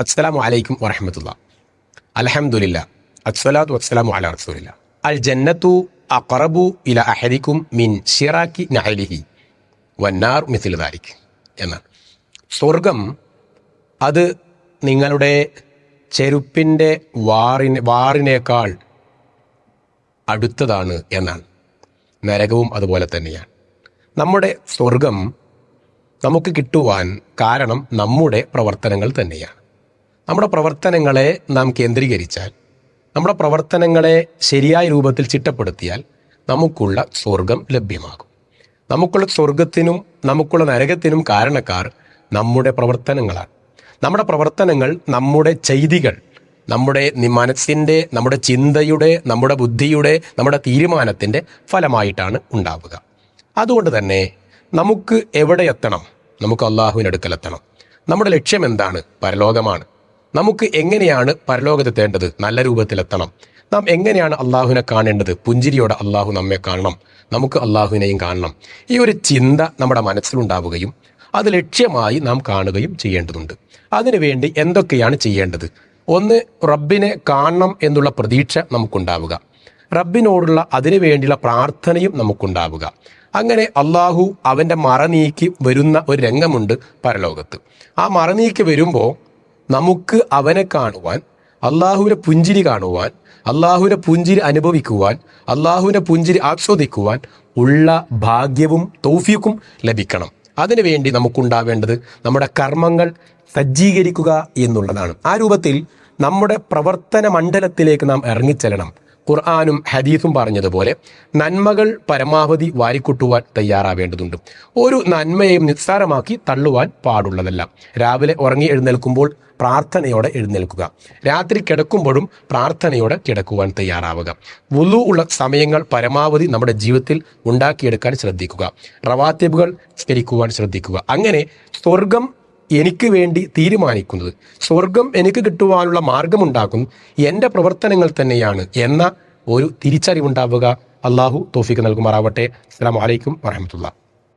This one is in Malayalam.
അസ്സലാമു അലൈക്കും വറഹമത്തുള്ള. അലഹമുല്ല അസ്സലാത്തു വസ്സലാമു അല റസൂലില്ല. അൽ ജന്നത്തു അഖറബു ഇല അഹരിക്കും മിൻ ഷിറാക്കി നഹലിഹി വന്നാർ മിസിൽ ദാരിക് എന്നാണ്. സ്വർഗം അത് നിങ്ങളുടെ ചെരുപ്പിന്റെ വാറിന് വാറിനേക്കാൾ അടുത്തതാണ് എന്നാണ്. നരകവും അതുപോലെ തന്നെയാണ്. നമ്മുടെ സ്വർഗം നമുക്ക് കിട്ടുവാൻ കാരണം നമ്മുടെ പ്രവർത്തനങ്ങൾ തന്നെയാണ്. നമ്മുടെ പ്രവർത്തനങ്ങളെ നാം കേന്ദ്രീകരിച്ചാൽ നമ്മുടെ പ്രവർത്തനങ്ങളെ ശരിയായ രൂപത്തിൽ ചിട്ടപ്പെടുത്തിയാൽ നമുക്കുള്ള സ്വർഗം ലഭ്യമാകും. നമുക്കുള്ള സ്വർഗത്തിനും നമുക്കുള്ള നരകത്തിനും കാരണക്കാർ നമ്മുടെ പ്രവർത്തനങ്ങളാണ്. നമ്മുടെ പ്രവർത്തനങ്ങൾ നമ്മുടെ ചെയ്തികൾ നമ്മുടെ മനസ്സിന്റെ നമ്മുടെ ചിന്തയുടെ നമ്മുടെ ബുദ്ധിയുടെ നമ്മുടെ തീരുമാനത്തിന്റെ ഫലമായിട്ടാണ് ഉണ്ടാവുക. അതുകൊണ്ട് തന്നെ നമുക്ക് എവിടെ എത്തണം? നമുക്ക് അള്ളാഹുവിനടുക്കലെത്തണം നമ്മുടെ ലക്ഷ്യം എന്താണ്? പരലോകമാണ്. നമുക്ക് എങ്ങനെയാണ് പരലോകത്തെത്തേണ്ടത് നല്ല രൂപത്തിലെത്തണം. നാം എങ്ങനെയാണ് അള്ളാഹുവിനെ കാണേണ്ടത്? പുഞ്ചിരിയോടെ അള്ളാഹു നമ്മെ കാണണം. നമുക്ക് അള്ളാഹുവിനെയും കാണണം. ഈ ഒരു ചിന്ത നമ്മുടെ മനസ്സിലുണ്ടാവുകയും അത് ലക്ഷ്യമായി നാം കാണുകയും ചെയ്യേണ്ടതുണ്ട്. അതിനുവേണ്ടി എന്തൊക്കെയാണ് ചെയ്യേണ്ടത്? ഒന്ന് റബ്ബിനെ കാണണം എന്നുള്ള പ്രതീക്ഷ നമുക്കുണ്ടാവുക. റബ്ബിനോടുള്ള അതിനു വേണ്ടിയുള്ള പ്രാർത്ഥനയും നമുക്കുണ്ടാവുക. അങ്ങനെ അള്ളാഹു അവന്റെ മറ നീക്കി വരുന്ന ഒരു രംഗമുണ്ട് പരലോകത്ത്. ആ മറ നീക്കി വരുമ്പോൾ നമുക്ക് അവനെ കാണുവാൻ അള്ളാഹുവിനെ പുഞ്ചിരി കാണുവാൻ അള്ളാഹുവിനെ പുഞ്ചിരി അനുഭവിക്കുവാൻ അള്ളാഹുവിനെ പുഞ്ചിരി ആസ്വദിക്കുവാൻ ഉള്ള ഭാഗ്യവും തൗഫീക്കും ലഭിക്കണം. അതിനുവേണ്ടി നമുക്കുണ്ടാവേണ്ടത് നമ്മുടെ കർമ്മങ്ങൾ സജ്ജീകരിക്കുക എന്നുള്ളതാണ്. ആ രൂപത്തിൽ നമ്മുടെ പ്രവർത്തന മണ്ഡലത്തിലേക്ക് നാം ഇറങ്ങിച്ചെല്ലണം. ഖുർആാനും ഹദീസും പറഞ്ഞതുപോലെ നന്മകൾ പരമാവധി വാരിക്കൂട്ടുവാൻ തയ്യാറാവേണ്ടതുണ്ട്. ഒരു നന്മയെയും നിസ്സാരമാക്കി തള്ളുവാൻ പാടുള്ളതല്ല. രാവിലെ ഉറങ്ങി എഴുന്നേൽക്കുമ്പോൾ പ്രാർത്ഥനയോടെ എഴുന്നേൽക്കുക. രാത്രി കിടക്കുമ്പോഴും പ്രാർത്ഥനയോടെ കിടക്കുവാൻ തയ്യാറാവുക. വുളു ഉള്ള സമയങ്ങൾ പരമാവധി നമ്മുടെ ജീവിതത്തിൽ ഉണ്ടാക്കിയെടുക്കാൻ ശ്രദ്ധിക്കുക. റവാത്തിബുകൾ സ്കരിക്കുവാൻ ശ്രദ്ധിക്കുക. അങ്ങനെ സ്വർഗം എനിക്ക് വേണ്ടി തീരുമാനിക്കുന്നത്. സ്വർഗം എനിക്ക് കിട്ടുവാനുള്ള മാർഗമുണ്ടാക്കും എന്റെ പ്രവർത്തനങ്ങൾ തന്നെയാണ് എന്ന ഒരു തിരിച്ചറിവുണ്ടാവുക. അള്ളാഹു തോഫിക്ക് നൽകുമാറാവട്ടെ. അസ്സാം വലൈക്കും വറഹമത്തുള്ള